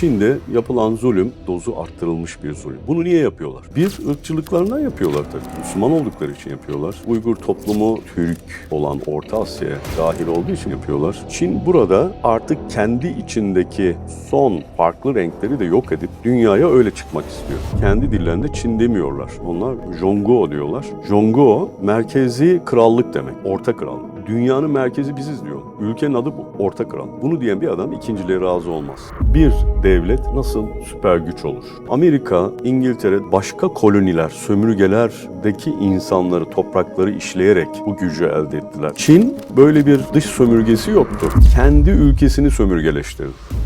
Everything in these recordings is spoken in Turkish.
Çin'de yapılan zulüm dozu arttırılmış bir zulüm. Bunu niye yapıyorlar? Bir, ırkçılıklarından yapıyorlar tabii. Müslüman oldukları için yapıyorlar. Uygur toplumu Türk olan Orta Asya'ya dahil olduğu için yapıyorlar. Çin burada artık kendi içindeki son farklı renkleri de yok edip dünyaya öyle çıkmak istiyor. Kendi dillerinde Çin demiyorlar. Onlar Zhongguo diyorlar. Zhongguo merkezi krallık demek. Orta krallık. Dünyanın merkezi biziz diyor. Ülkenin adı bu. Orta kral. Bunu diyen bir adam ikinciliğe razı olmaz. Bir devlet nasıl süper güç olur? Amerika, İngiltere başka koloniler, sömürgelerdeki insanları, toprakları işleyerek bu gücü elde ettiler. Çin böyle bir dış sömürgesi yoktu. Kendi ülkesini sömürgeleştirdi.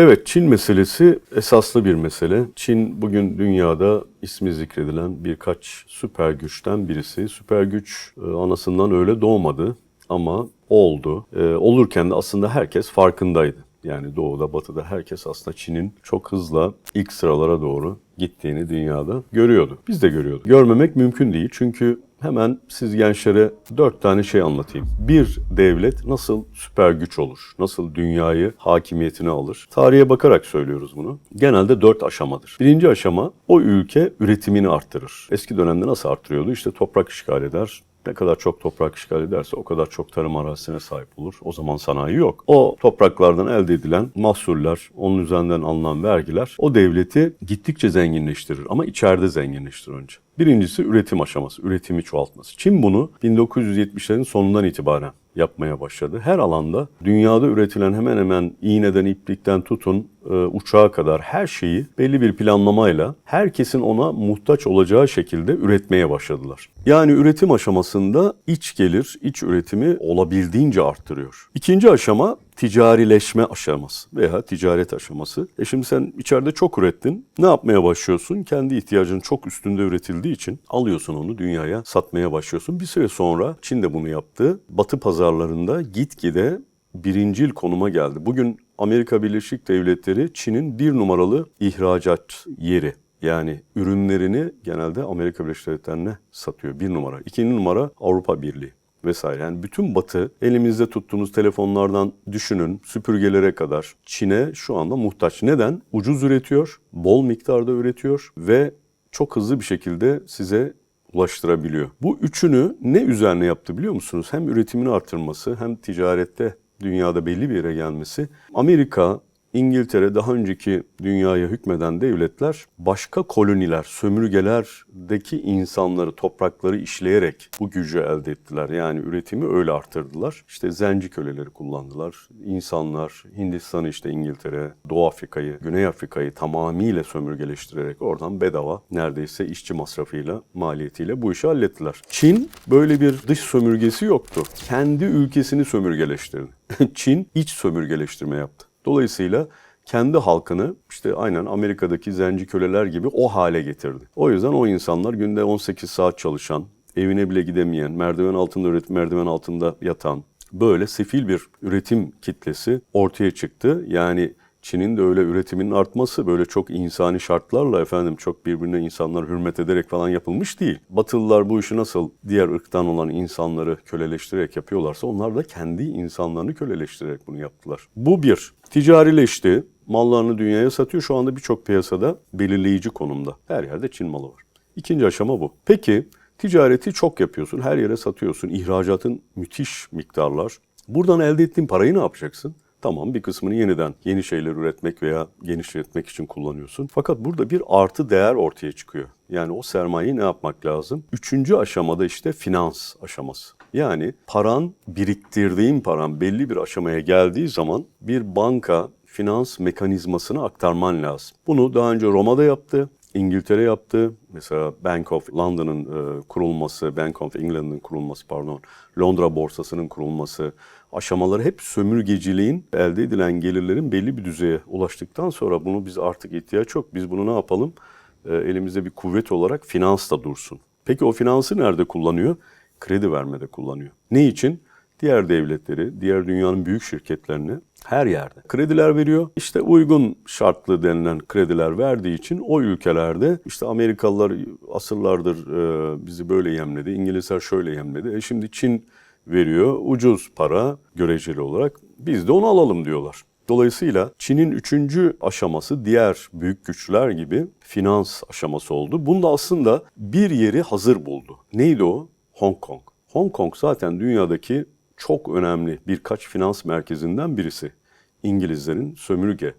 Evet, Çin meselesi esaslı bir mesele. Çin bugün dünyada ismi zikredilen birkaç süper güçten birisi. Süper güç e, anasından öyle doğmadı ama oldu. E, olurken de aslında herkes farkındaydı. Yani doğuda, batıda herkes aslında Çin'in çok hızla ilk sıralara doğru gittiğini dünyada görüyordu. Biz de görüyorduk. Görmemek mümkün değil çünkü hemen siz gençlere dört tane şey anlatayım. Bir devlet nasıl süper güç olur? Nasıl dünyayı hakimiyetine alır? Tarihe bakarak söylüyoruz bunu. Genelde dört aşamadır. Birinci aşama o ülke üretimini arttırır. Eski dönemde nasıl arttırıyordu? İşte toprak işgal eder, ne kadar çok toprak işgal ederse o kadar çok tarım arazisine sahip olur. O zaman sanayi yok. O topraklardan elde edilen mahsuller, onun üzerinden alınan vergiler o devleti gittikçe zenginleştirir. Ama içeride zenginleştirir önce. Birincisi üretim aşaması, üretimi çoğaltması. Çin bunu 1970'lerin sonundan itibaren yapmaya başladı. Her alanda dünyada üretilen hemen hemen iğneden, iplikten tutun uçağa kadar her şeyi belli bir planlamayla herkesin ona muhtaç olacağı şekilde üretmeye başladılar. Yani üretim aşamasında iç gelir, iç üretimi olabildiğince arttırıyor. İkinci aşama ticarileşme aşaması veya ticaret aşaması. E şimdi sen içeride çok ürettin. Ne yapmaya başlıyorsun? Kendi ihtiyacın çok üstünde üretildiği için alıyorsun onu dünyaya satmaya başlıyorsun. Bir süre sonra Çin de bunu yaptı. Batı pazarlarında gitgide birincil konuma geldi. Bugün Amerika Birleşik Devletleri Çin'in bir numaralı ihracat yeri. Yani ürünlerini genelde Amerika Birleşik Devletleri'ne satıyor. Bir numara. İkinci numara Avrupa Birliği vesaire. Yani bütün batı elimizde tuttuğumuz telefonlardan düşünün süpürgelere kadar Çin'e şu anda muhtaç. Neden? Ucuz üretiyor, bol miktarda üretiyor ve çok hızlı bir şekilde size ulaştırabiliyor. Bu üçünü ne üzerine yaptı biliyor musunuz? Hem üretimini artırması hem ticarette dünyada belli bir yere gelmesi. Amerika, İngiltere daha önceki dünyaya hükmeden devletler başka koloniler, sömürgelerdeki insanları, toprakları işleyerek bu gücü elde ettiler. Yani üretimi öyle arttırdılar. İşte zenci köleleri kullandılar. İnsanlar Hindistan'ı işte İngiltere, Doğu Afrika'yı, Güney Afrika'yı tamamıyla sömürgeleştirerek oradan bedava neredeyse işçi masrafıyla, maliyetiyle bu işi hallettiler. Çin böyle bir dış sömürgesi yoktu. Kendi ülkesini sömürgeleştirdi. Çin iç sömürgeleştirme yaptı. Dolayısıyla kendi halkını işte aynen Amerika'daki zenci köleler gibi o hale getirdi. O yüzden o insanlar günde 18 saat çalışan, evine bile gidemeyen, merdiven altında üretim, merdiven altında yatan böyle sefil bir üretim kitlesi ortaya çıktı. Yani Çin'in de öyle üretiminin artması böyle çok insani şartlarla efendim çok birbirine insanlar hürmet ederek falan yapılmış değil. Batılılar bu işi nasıl diğer ırktan olan insanları köleleştirerek yapıyorlarsa onlar da kendi insanlarını köleleştirerek bunu yaptılar. Bu bir. Ticarileşti. Mallarını dünyaya satıyor. Şu anda birçok piyasada belirleyici konumda. Her yerde Çin malı var. İkinci aşama bu. Peki ticareti çok yapıyorsun. Her yere satıyorsun. İhracatın müthiş miktarlar. Buradan elde ettiğin parayı ne yapacaksın? Tamam bir kısmını yeniden yeni şeyler üretmek veya genişletmek için kullanıyorsun. Fakat burada bir artı değer ortaya çıkıyor. Yani o sermayeyi ne yapmak lazım? Üçüncü aşamada işte finans aşaması. Yani paran, biriktirdiğin paran belli bir aşamaya geldiği zaman bir banka finans mekanizmasını aktarman lazım. Bunu daha önce Roma'da yaptı, İngiltere yaptı. Mesela Bank of London'ın e, kurulması, Bank of England'ın kurulması pardon, Londra borsasının kurulması aşamaları hep sömürgeciliğin elde edilen gelirlerin belli bir düzeye ulaştıktan sonra bunu biz artık ihtiyaç yok. Biz bunu ne yapalım? E, elimizde bir kuvvet olarak finans da dursun. Peki o finansı nerede kullanıyor? Kredi vermede kullanıyor. Ne için? diğer devletleri, diğer dünyanın büyük şirketlerine her yerde krediler veriyor. İşte uygun şartlı denilen krediler verdiği için o ülkelerde işte Amerikalılar asırlardır e, bizi böyle yemledi, İngilizler şöyle yemledi. E şimdi Çin veriyor ucuz para göreceli olarak biz de onu alalım diyorlar. Dolayısıyla Çin'in üçüncü aşaması diğer büyük güçler gibi finans aşaması oldu. Bunda aslında bir yeri hazır buldu. Neydi o? Hong Kong. Hong Kong zaten dünyadaki çok önemli birkaç finans merkezinden birisi. İngilizlerin sömürge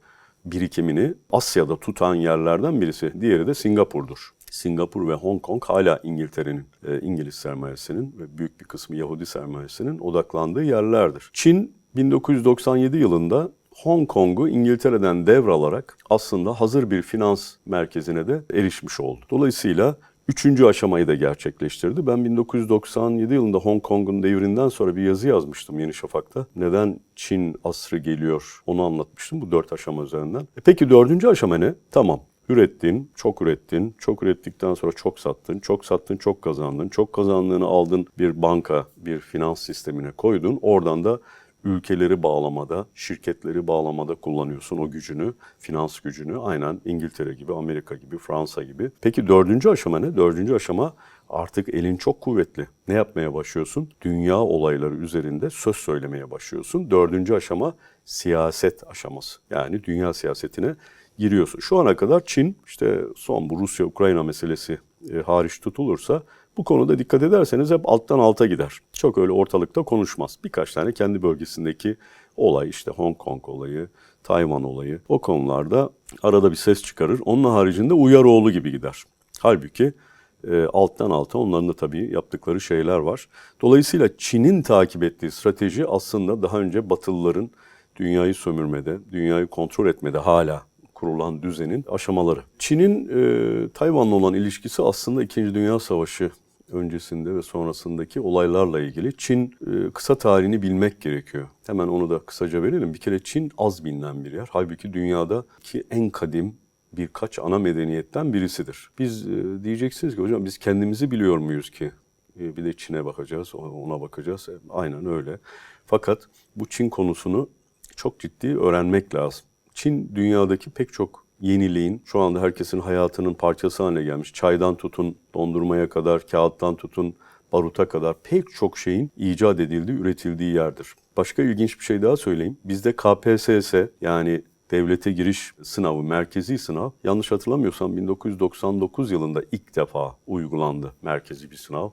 birikimini Asya'da tutan yerlerden birisi. Diğeri de Singapur'dur. Singapur ve Hong Kong hala İngiltere'nin, e, İngiliz sermayesinin ve büyük bir kısmı Yahudi sermayesinin odaklandığı yerlerdir. Çin 1997 yılında Hong Kong'u İngiltere'den devralarak aslında hazır bir finans merkezine de erişmiş oldu. Dolayısıyla üçüncü aşamayı da gerçekleştirdi. Ben 1997 yılında Hong Kong'un devrinden sonra bir yazı yazmıştım Yeni Şafak'ta. Neden Çin asrı geliyor onu anlatmıştım bu dört aşama üzerinden. E peki dördüncü aşama ne? Tamam Ürettin, çok ürettin, çok ürettikten sonra çok sattın, çok sattın, çok kazandın, çok kazandığını aldın bir banka, bir finans sistemine koydun. Oradan da ülkeleri bağlamada, şirketleri bağlamada kullanıyorsun o gücünü, finans gücünü. Aynen İngiltere gibi, Amerika gibi, Fransa gibi. Peki dördüncü aşama ne? Dördüncü aşama artık elin çok kuvvetli. Ne yapmaya başlıyorsun? Dünya olayları üzerinde söz söylemeye başlıyorsun. Dördüncü aşama siyaset aşaması. Yani dünya siyasetine giriyorsun. Şu ana kadar Çin işte son bu Rusya-Ukrayna meselesi e, hariç tutulursa bu konuda dikkat ederseniz hep alttan alta gider. Çok öyle ortalıkta konuşmaz. Birkaç tane kendi bölgesindeki olay işte Hong Kong olayı, Tayvan olayı o konularda arada bir ses çıkarır. Onun haricinde Uyaroğlu gibi gider. Halbuki e, alttan alta onların da tabii yaptıkları şeyler var. Dolayısıyla Çin'in takip ettiği strateji aslında daha önce Batılıların dünyayı sömürmede, dünyayı kontrol etmede hala kurulan düzenin aşamaları. Çin'in e, Tayvan'la olan ilişkisi aslında İkinci Dünya Savaşı öncesinde ve sonrasındaki olaylarla ilgili. Çin e, kısa tarihini bilmek gerekiyor. Hemen onu da kısaca verelim. Bir kere Çin az bilinen bir yer. Halbuki dünyadaki en kadim birkaç ana medeniyetten birisidir. Biz e, diyeceksiniz ki hocam biz kendimizi biliyor muyuz ki? E, bir de Çin'e bakacağız, ona bakacağız. Aynen öyle. Fakat bu Çin konusunu çok ciddi öğrenmek lazım. Çin dünyadaki pek çok yeniliğin şu anda herkesin hayatının parçası haline gelmiş. Çaydan tutun, dondurmaya kadar, kağıttan tutun, baruta kadar pek çok şeyin icat edildiği, üretildiği yerdir. Başka ilginç bir şey daha söyleyeyim. Bizde KPSS yani devlete giriş sınavı, merkezi sınav yanlış hatırlamıyorsam 1999 yılında ilk defa uygulandı merkezi bir sınav.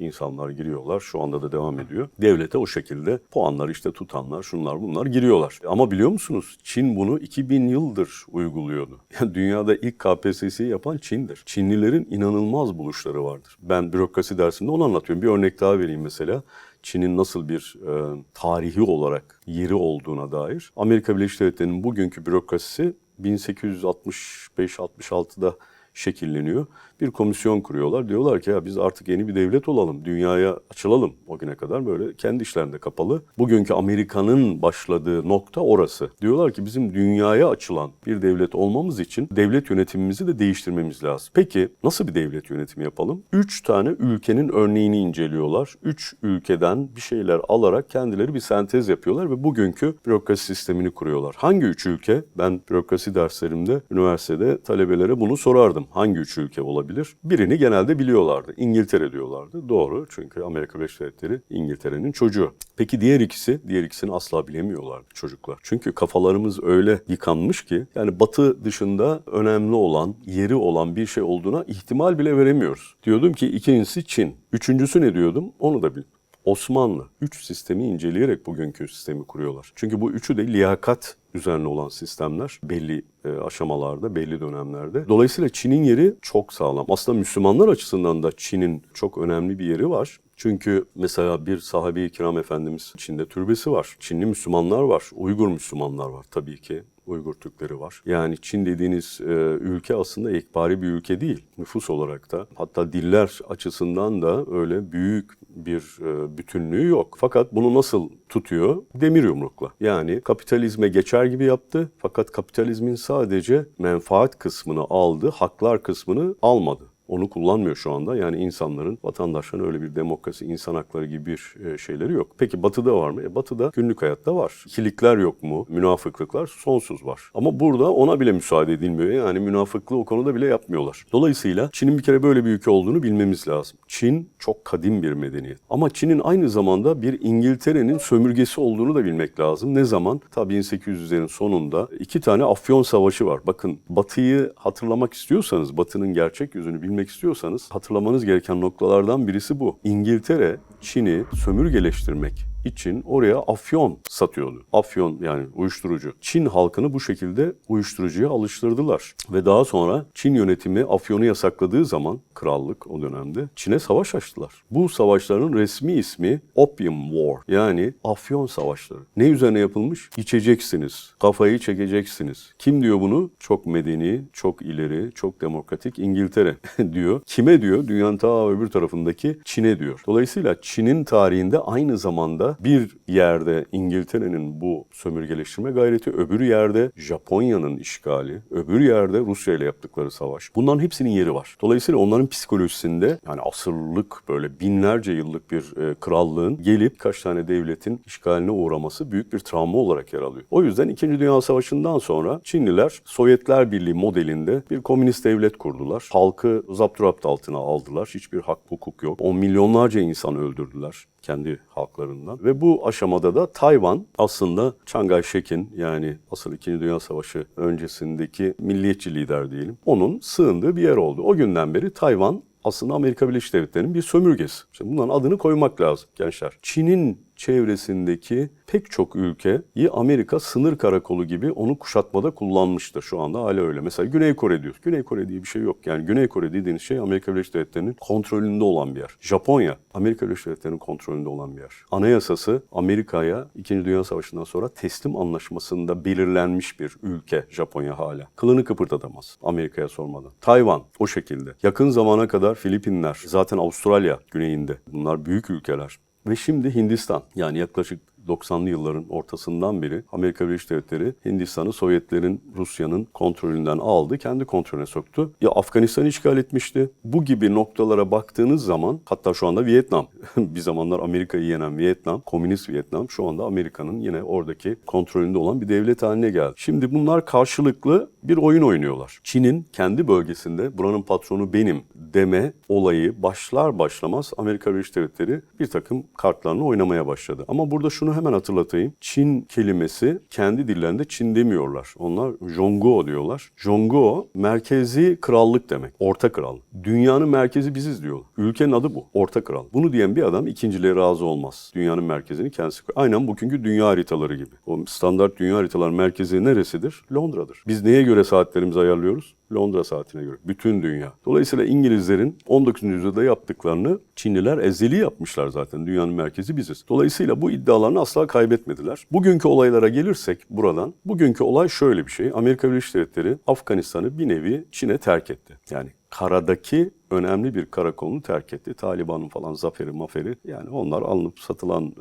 İnsanlar giriyorlar. Şu anda da devam ediyor. Devlete o şekilde puanlar işte tutanlar, şunlar bunlar giriyorlar. Ama biliyor musunuz? Çin bunu 2000 yıldır uyguluyordu. Yani dünyada ilk KPSS'yi yapan Çin'dir. Çinlilerin inanılmaz buluşları vardır. Ben bürokrasi dersinde onu anlatıyorum. Bir örnek daha vereyim mesela. Çin'in nasıl bir e, tarihi olarak yeri olduğuna dair. Amerika Birleşik Devletleri'nin bugünkü bürokrasisi 1865-66'da şekilleniyor. Bir komisyon kuruyorlar. Diyorlar ki ya biz artık yeni bir devlet olalım. Dünyaya açılalım. O güne kadar böyle kendi işlerinde kapalı. Bugünkü Amerika'nın başladığı nokta orası. Diyorlar ki bizim dünyaya açılan bir devlet olmamız için devlet yönetimimizi de değiştirmemiz lazım. Peki nasıl bir devlet yönetimi yapalım? Üç tane ülkenin örneğini inceliyorlar. Üç ülkeden bir şeyler alarak kendileri bir sentez yapıyorlar ve bugünkü bürokrasi sistemini kuruyorlar. Hangi üç ülke? Ben bürokrasi derslerimde üniversitede talebelere bunu sorardım. Hangi üç ülke olabilir? Birini genelde biliyorlardı. İngiltere diyorlardı. Doğru çünkü Amerika Birleşik Devletleri İngiltere'nin çocuğu. Peki diğer ikisi? Diğer ikisini asla bilemiyorlardı çocuklar. Çünkü kafalarımız öyle yıkanmış ki yani batı dışında önemli olan, yeri olan bir şey olduğuna ihtimal bile veremiyoruz. Diyordum ki ikincisi Çin. Üçüncüsü ne diyordum? Onu da bil. Osmanlı. Üç sistemi inceleyerek bugünkü sistemi kuruyorlar. Çünkü bu üçü de liyakat üzerine olan sistemler belli e, aşamalarda, belli dönemlerde. Dolayısıyla Çin'in yeri çok sağlam. Aslında Müslümanlar açısından da Çin'in çok önemli bir yeri var. Çünkü mesela bir sahabe-i kiram efendimiz Çin'de türbesi var. Çinli Müslümanlar var, Uygur Müslümanlar var tabii ki. Uygur Türkleri var. Yani Çin dediğiniz e, ülke aslında ekbari bir ülke değil. Nüfus olarak da hatta diller açısından da öyle büyük bir e, bütünlüğü yok. Fakat bunu nasıl tutuyor? Demir yumrukla. Yani kapitalizme geçer gibi yaptı fakat kapitalizmin sadece menfaat kısmını aldı, haklar kısmını almadı. Onu kullanmıyor şu anda. Yani insanların, vatandaşların öyle bir demokrasi, insan hakları gibi bir e, şeyleri yok. Peki Batı'da var mı? E, Batı'da günlük hayatta var. İkilikler yok mu? Münafıklıklar sonsuz var. Ama burada ona bile müsaade edilmiyor. Yani münafıklığı o konuda bile yapmıyorlar. Dolayısıyla Çin'in bir kere böyle bir ülke olduğunu bilmemiz lazım. Çin çok kadim bir medeniyet. Ama Çin'in aynı zamanda bir İngiltere'nin sömürgesi olduğunu da bilmek lazım. Ne zaman? Tabii 1800'lerin sonunda iki tane Afyon Savaşı var. Bakın Batı'yı hatırlamak istiyorsanız, Batı'nın gerçek yüzünü bilmek istiyorsanız hatırlamanız gereken noktalardan birisi bu. İngiltere Çin'i sömürgeleştirmek için oraya afyon satıyordu. Afyon yani uyuşturucu. Çin halkını bu şekilde uyuşturucuya alıştırdılar. Ve daha sonra Çin yönetimi afyonu yasakladığı zaman krallık o dönemde Çin'e savaş açtılar. Bu savaşların resmi ismi Opium War yani afyon savaşları. Ne üzerine yapılmış? İçeceksiniz, kafayı çekeceksiniz. Kim diyor bunu? Çok medeni, çok ileri, çok demokratik İngiltere diyor. Kime diyor? Dünyanın ta öbür tarafındaki Çin'e diyor. Dolayısıyla Çin'in tarihinde aynı zamanda bir yerde İngiltere'nin bu sömürgeleştirme gayreti, öbür yerde Japonya'nın işgali, öbür yerde Rusya ile yaptıkları savaş. Bunların hepsinin yeri var. Dolayısıyla onların psikolojisinde yani asırlık böyle binlerce yıllık bir e, krallığın gelip kaç tane devletin işgaline uğraması büyük bir travma olarak yer alıyor. O yüzden 2. Dünya Savaşı'ndan sonra Çinliler Sovyetler Birliği modelinde bir komünist devlet kurdular. Halkı zapturapt altına aldılar. Hiçbir hak hukuk yok. On milyonlarca insan öldürdüler kendi halklarından. Ve bu aşamada da Tayvan aslında Chiang Kai-shek'in yani asıl 2. Dünya Savaşı öncesindeki milliyetçi lider diyelim. Onun sığındığı bir yer oldu. O günden beri Tayvan aslında Amerika Birleşik Devletleri'nin bir sömürgesi. Şimdi bunların adını koymak lazım gençler. Çin'in çevresindeki pek çok ülkeyi Amerika sınır karakolu gibi onu kuşatmada kullanmıştır. Şu anda hala öyle. Mesela Güney Kore diyoruz. Güney Kore diye bir şey yok. Yani Güney Kore dediğiniz şey Amerika Birleşik Devletleri'nin kontrolünde olan bir yer. Japonya Amerika Birleşik Devletleri'nin kontrolünde olan bir yer. Anayasası Amerika'ya 2. Dünya Savaşı'ndan sonra teslim anlaşmasında belirlenmiş bir ülke Japonya hala. Kılını kıpırdatamaz Amerika'ya sormadan. Tayvan o şekilde. Yakın zamana kadar Filipinler, zaten Avustralya güneyinde. Bunlar büyük ülkeler. Ve şimdi Hindistan yani yaklaşık 90'lı yılların ortasından beri Amerika Birleşik Devletleri Hindistan'ı Sovyetlerin, Rusya'nın kontrolünden aldı, kendi kontrolüne soktu. Ya Afganistan'ı işgal etmişti. Bu gibi noktalara baktığınız zaman hatta şu anda Vietnam, bir zamanlar Amerika'yı yenen Vietnam, komünist Vietnam şu anda Amerika'nın yine oradaki kontrolünde olan bir devlet haline geldi. Şimdi bunlar karşılıklı bir oyun oynuyorlar. Çin'in kendi bölgesinde buranın patronu benim deme olayı başlar başlamaz Amerika Birleşik Devletleri bir takım kartlarını oynamaya başladı. Ama burada şunu hemen hatırlatayım. Çin kelimesi kendi dillerinde Çin demiyorlar. Onlar Zhongguo diyorlar. Zhongguo merkezi krallık demek. Orta krallık. Dünyanın merkezi biziz diyorlar. Ülkenin adı bu. Orta kral. Bunu diyen bir adam ikinciliğe razı olmaz. Dünyanın merkezini kendisi koyuyor. Aynen bugünkü dünya haritaları gibi. O standart dünya haritaları merkezi neresidir? Londra'dır. Biz neye göre saatlerimizi ayarlıyoruz? Londra saatine göre. Bütün dünya. Dolayısıyla İngilizlerin 19. yüzyılda yaptıklarını Çinliler ezeli yapmışlar zaten. Dünyanın merkezi biziz. Dolayısıyla bu iddialarını asla kaybetmediler. Bugünkü olaylara gelirsek buradan, bugünkü olay şöyle bir şey. Amerika Birleşik Devletleri Afganistan'ı bir nevi Çin'e terk etti. Yani karadaki önemli bir karakolunu terk etti. Taliban'ın falan zaferi maferi yani onlar alınıp satılan e,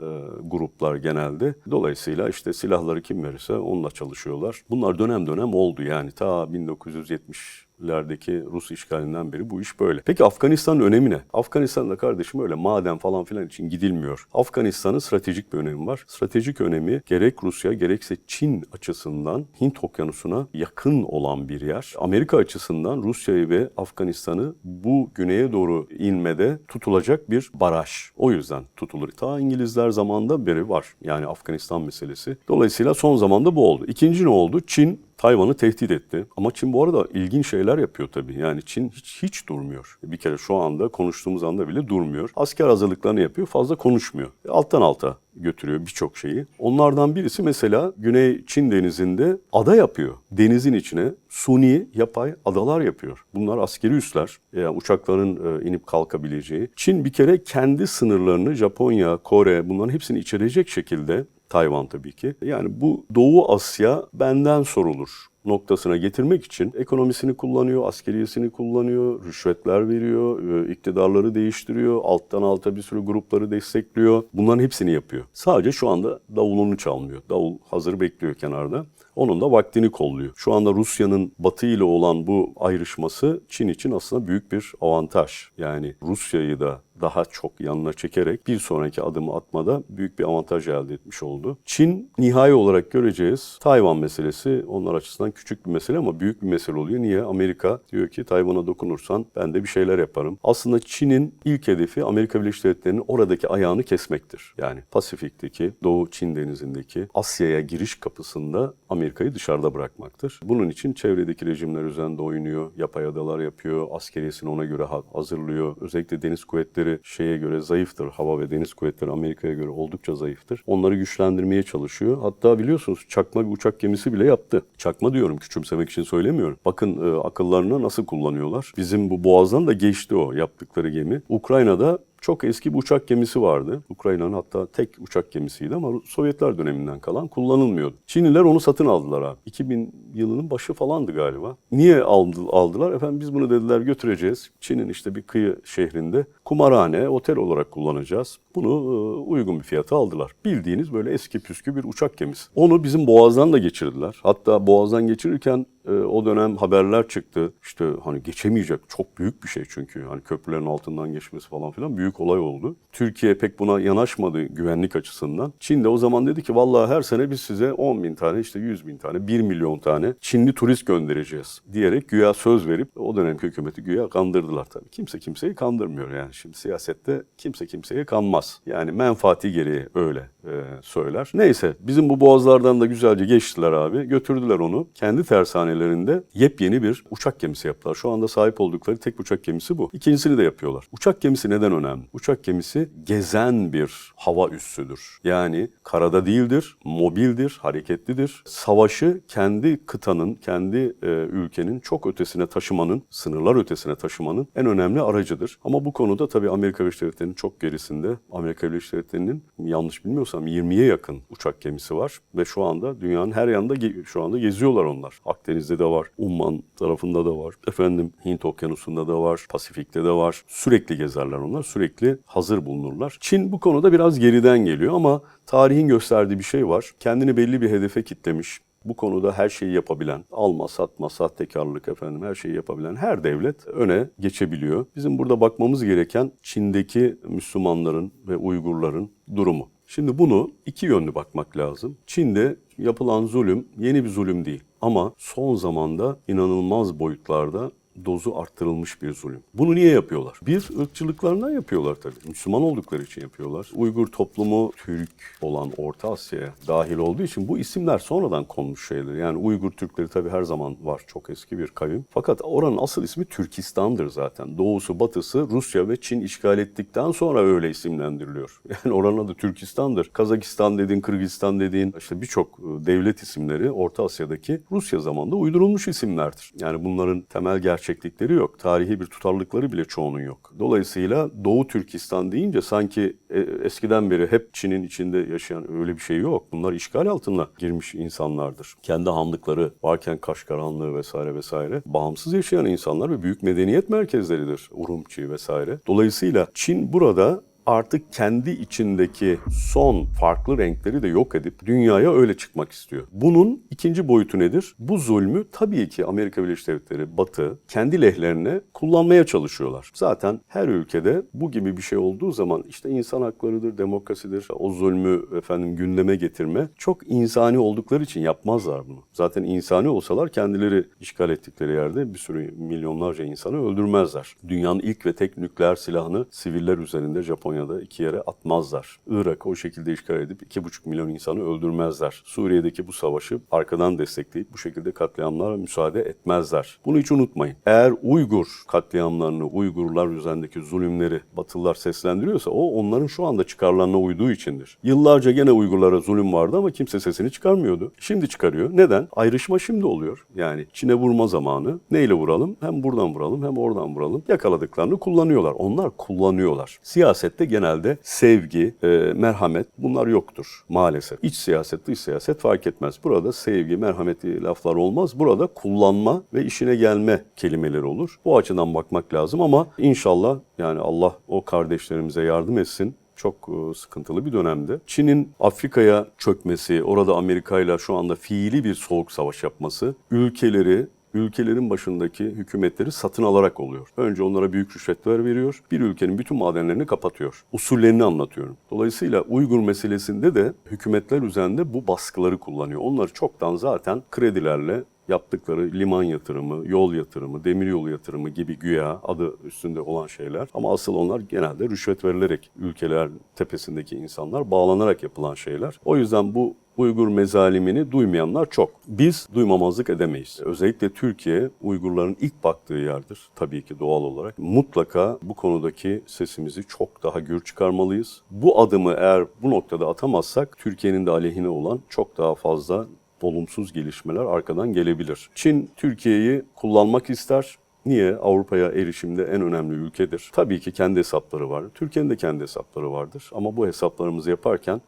gruplar genelde. Dolayısıyla işte silahları kim verirse onunla çalışıyorlar. Bunlar dönem dönem oldu yani ta 1970 lerdeki Rus işgalinden beri bu iş böyle. Peki Afganistan'ın önemi ne? Afganistan'da kardeşim öyle maden falan filan için gidilmiyor. Afganistan'ın stratejik bir önemi var. Stratejik önemi gerek Rusya gerekse Çin açısından Hint okyanusuna yakın olan bir yer. Amerika açısından Rusya'yı ve Afganistan'ı bu güneye doğru inmede tutulacak bir baraj. O yüzden tutulur. Ta İngilizler zamanında beri var. Yani Afganistan meselesi. Dolayısıyla son zamanda bu oldu. İkinci ne oldu? Çin Tayvan'ı tehdit etti. Ama Çin bu arada ilginç şeyler yapıyor tabii. Yani Çin hiç hiç durmuyor. Bir kere şu anda konuştuğumuz anda bile durmuyor. Asker hazırlıklarını yapıyor, fazla konuşmuyor. Alttan alta götürüyor birçok şeyi. Onlardan birisi mesela Güney Çin denizinde ada yapıyor. Denizin içine suni yapay adalar yapıyor. Bunlar askeri üsler. Yani uçakların e, inip kalkabileceği. Çin bir kere kendi sınırlarını Japonya, Kore bunların hepsini içerecek şekilde Tayvan tabii ki. Yani bu Doğu Asya benden sorulur noktasına getirmek için ekonomisini kullanıyor, askeriyesini kullanıyor, rüşvetler veriyor, e, iktidarları değiştiriyor, alttan alta bir sürü grupları destekliyor. Bunların hepsini yapıyor. Sadece şu anda davulunu çalmıyor. Davul hazır bekliyor kenarda. Onun da vaktini kolluyor. Şu anda Rusya'nın Batı ile olan bu ayrışması Çin için aslında büyük bir avantaj. Yani Rusya'yı da daha çok yanına çekerek bir sonraki adımı atmada büyük bir avantaj elde etmiş oldu. Çin nihai olarak göreceğiz. Tayvan meselesi onlar açısından küçük bir mesele ama büyük bir mesele oluyor. Niye? Amerika diyor ki Tayvan'a dokunursan ben de bir şeyler yaparım. Aslında Çin'in ilk hedefi Amerika Birleşik Devletleri'nin oradaki ayağını kesmektir. Yani Pasifik'teki, Doğu Çin denizindeki Asya'ya giriş kapısında Amerika'yı dışarıda bırakmaktır. Bunun için çevredeki rejimler üzerinde oynuyor, yapay adalar yapıyor, askeriyesini ona göre ha- hazırlıyor. Özellikle deniz kuvvetleri şeye göre zayıftır. Hava ve deniz kuvvetleri Amerika'ya göre oldukça zayıftır. Onları güçlendirmeye çalışıyor. Hatta biliyorsunuz çakma bir uçak gemisi bile yaptı. Çakma diyorum küçümsemek için söylemiyorum. Bakın e, akıllarını nasıl kullanıyorlar. Bizim bu boğazdan da geçti o yaptıkları gemi. Ukrayna'da çok eski bir uçak gemisi vardı. Ukrayna'nın hatta tek uçak gemisiydi ama Sovyetler döneminden kalan kullanılmıyordu. Çinliler onu satın aldılar abi. 2000 yılının başı falandı galiba. Niye aldı, aldılar? Efendim biz bunu dediler götüreceğiz. Çin'in işte bir kıyı şehrinde kumarhane, otel olarak kullanacağız. Bunu e, uygun bir fiyata aldılar. Bildiğiniz böyle eski püskü bir uçak gemisi. Onu bizim Boğaz'dan da geçirdiler. Hatta Boğaz'dan geçirirken e, o dönem haberler çıktı. İşte hani geçemeyecek çok büyük bir şey çünkü. Hani köprülerin altından geçmesi falan filan büyük olay oldu. Türkiye pek buna yanaşmadı güvenlik açısından. Çin de o zaman dedi ki vallahi her sene biz size 10 bin tane işte 100 bin tane 1 milyon tane Çinli turist göndereceğiz diyerek güya söz verip o dönemki hükümeti güya kandırdılar tabii. Kimse kimseyi kandırmıyor yani. Şimdi siyasette kimse kimseye kanmaz. Yani menfaati gereği öyle e, söyler. Neyse bizim bu boğazlardan da güzelce geçtiler abi. Götürdüler onu. Kendi tersanelerinde yepyeni bir uçak gemisi yaptılar. Şu anda sahip oldukları tek uçak gemisi bu. İkincisini de yapıyorlar. Uçak gemisi neden önemli? Uçak gemisi gezen bir hava üssüdür. Yani karada değildir, mobildir, hareketlidir. Savaşı kendi kıtanın, kendi e, ülkenin çok ötesine taşımanın, sınırlar ötesine taşımanın en önemli aracıdır. Ama bu konuda tabii Amerika Birleşik Devletleri'nin çok gerisinde. Amerika Birleşik Devletleri'nin yanlış bilmiyorsam 20'ye yakın uçak gemisi var ve şu anda dünyanın her yanında şu anda geziyorlar onlar. Akdeniz'de de var, Umman tarafında da var, efendim Hint Okyanusu'nda da var, Pasifik'te de var. Sürekli gezerler onlar, sürekli hazır bulunurlar. Çin bu konuda biraz geriden geliyor ama tarihin gösterdiği bir şey var. Kendini belli bir hedefe kitlemiş. Bu konuda her şeyi yapabilen, alma, satma, sahtekarlık efendim her şeyi yapabilen her devlet öne geçebiliyor. Bizim burada bakmamız gereken Çin'deki Müslümanların ve Uygurların durumu. Şimdi bunu iki yönlü bakmak lazım. Çin'de yapılan zulüm yeni bir zulüm değil. Ama son zamanda inanılmaz boyutlarda dozu arttırılmış bir zulüm. Bunu niye yapıyorlar? Bir, ırkçılıklarından yapıyorlar tabii. Müslüman oldukları için yapıyorlar. Uygur toplumu Türk olan Orta Asya'ya dahil olduğu için bu isimler sonradan konmuş şeyler. Yani Uygur Türkleri tabii her zaman var. Çok eski bir kavim. Fakat oranın asıl ismi Türkistan'dır zaten. Doğusu, batısı Rusya ve Çin işgal ettikten sonra öyle isimlendiriliyor. Yani oranın adı Türkistan'dır. Kazakistan dediğin, Kırgızistan dediğin işte birçok e, devlet isimleri Orta Asya'daki Rusya zamanında uydurulmuş isimlerdir. Yani bunların temel gerçeklikleri yok. Tarihi bir tutarlılıkları bile çoğunun yok. Dolayısıyla Doğu Türkistan deyince sanki e, eskiden beri hep Çin'in içinde yaşayan öyle bir şey yok. Bunlar işgal altına girmiş insanlardır. Kendi hanlıkları varken Kaşgaranlığı vesaire vesaire bağımsız yaşayan insanlar ve büyük medeniyet merkezleridir. Urumçi vesaire. Dolayısıyla Çin burada artık kendi içindeki son farklı renkleri de yok edip dünyaya öyle çıkmak istiyor. Bunun ikinci boyutu nedir? Bu zulmü tabii ki Amerika Birleşik Devletleri, Batı kendi lehlerine kullanmaya çalışıyorlar. Zaten her ülkede bu gibi bir şey olduğu zaman işte insan haklarıdır, demokrasidir, o zulmü efendim gündeme getirme çok insani oldukları için yapmazlar bunu. Zaten insani olsalar kendileri işgal ettikleri yerde bir sürü milyonlarca insanı öldürmezler. Dünyanın ilk ve tek nükleer silahını siviller üzerinde Japonya'da iki yere atmazlar. Irak'ı o şekilde işgal edip 2,5 milyon insanı öldürmezler. Suriye'deki bu savaşı arkadan destekleyip bu şekilde katliamlara müsaade etmezler. Bunu hiç unutmayın. Eğer Uygur katliamlarını, Uygurlar üzerindeki zulümleri Batılılar seslendiriyorsa o onların şu anda çıkarlarına uyduğu içindir. Yıllarca gene Uygurlara zulüm vardı ama kimse sesini çıkarmıyordu. Şimdi çıkarıyor. Neden? Ayrışma şimdi oluyor. Yani Çin'e vurma zamanı. Neyle vuralım? Hem buradan vuralım hem oradan vuralım. Yakaladıklarını kullanıyorlar. Onlar kullanıyorlar. Siyasette genelde sevgi, e, merhamet bunlar yoktur maalesef. İç siyaset, dış siyaset fark etmez. Burada sevgi, merhameti laflar olmaz. Burada kullanma ve işine gelme kelimeleri olur. Bu açıdan bakmak lazım ama inşallah yani Allah o kardeşlerimize yardım etsin. çok e, sıkıntılı bir dönemde. Çin'in Afrika'ya çökmesi, orada Amerika ile şu anda fiili bir soğuk savaş yapması ülkeleri ülkelerin başındaki hükümetleri satın alarak oluyor. Önce onlara büyük rüşvetler veriyor. Bir ülkenin bütün madenlerini kapatıyor. Usullerini anlatıyorum. Dolayısıyla Uygur meselesinde de hükümetler üzerinde bu baskıları kullanıyor. Onları çoktan zaten kredilerle yaptıkları liman yatırımı, yol yatırımı, demiryolu yatırımı gibi güya adı üstünde olan şeyler. Ama asıl onlar genelde rüşvet verilerek ülkeler tepesindeki insanlar bağlanarak yapılan şeyler. O yüzden bu Uygur mezalimini duymayanlar çok. Biz duymamazlık edemeyiz. Özellikle Türkiye Uygurların ilk baktığı yerdir tabii ki doğal olarak. Mutlaka bu konudaki sesimizi çok daha gür çıkarmalıyız. Bu adımı eğer bu noktada atamazsak Türkiye'nin de aleyhine olan çok daha fazla olumsuz gelişmeler arkadan gelebilir. Çin Türkiye'yi kullanmak ister. Niye? Avrupa'ya erişimde en önemli ülkedir. Tabii ki kendi hesapları var. Türkiye'nin de kendi hesapları vardır. Ama bu hesaplarımızı yaparken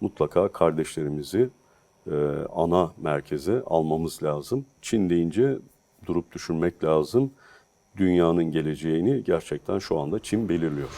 mutlaka kardeşlerimizi e, ana merkeze almamız lazım. Çin deyince durup düşünmek lazım. Dünyanın geleceğini gerçekten şu anda Çin belirliyor.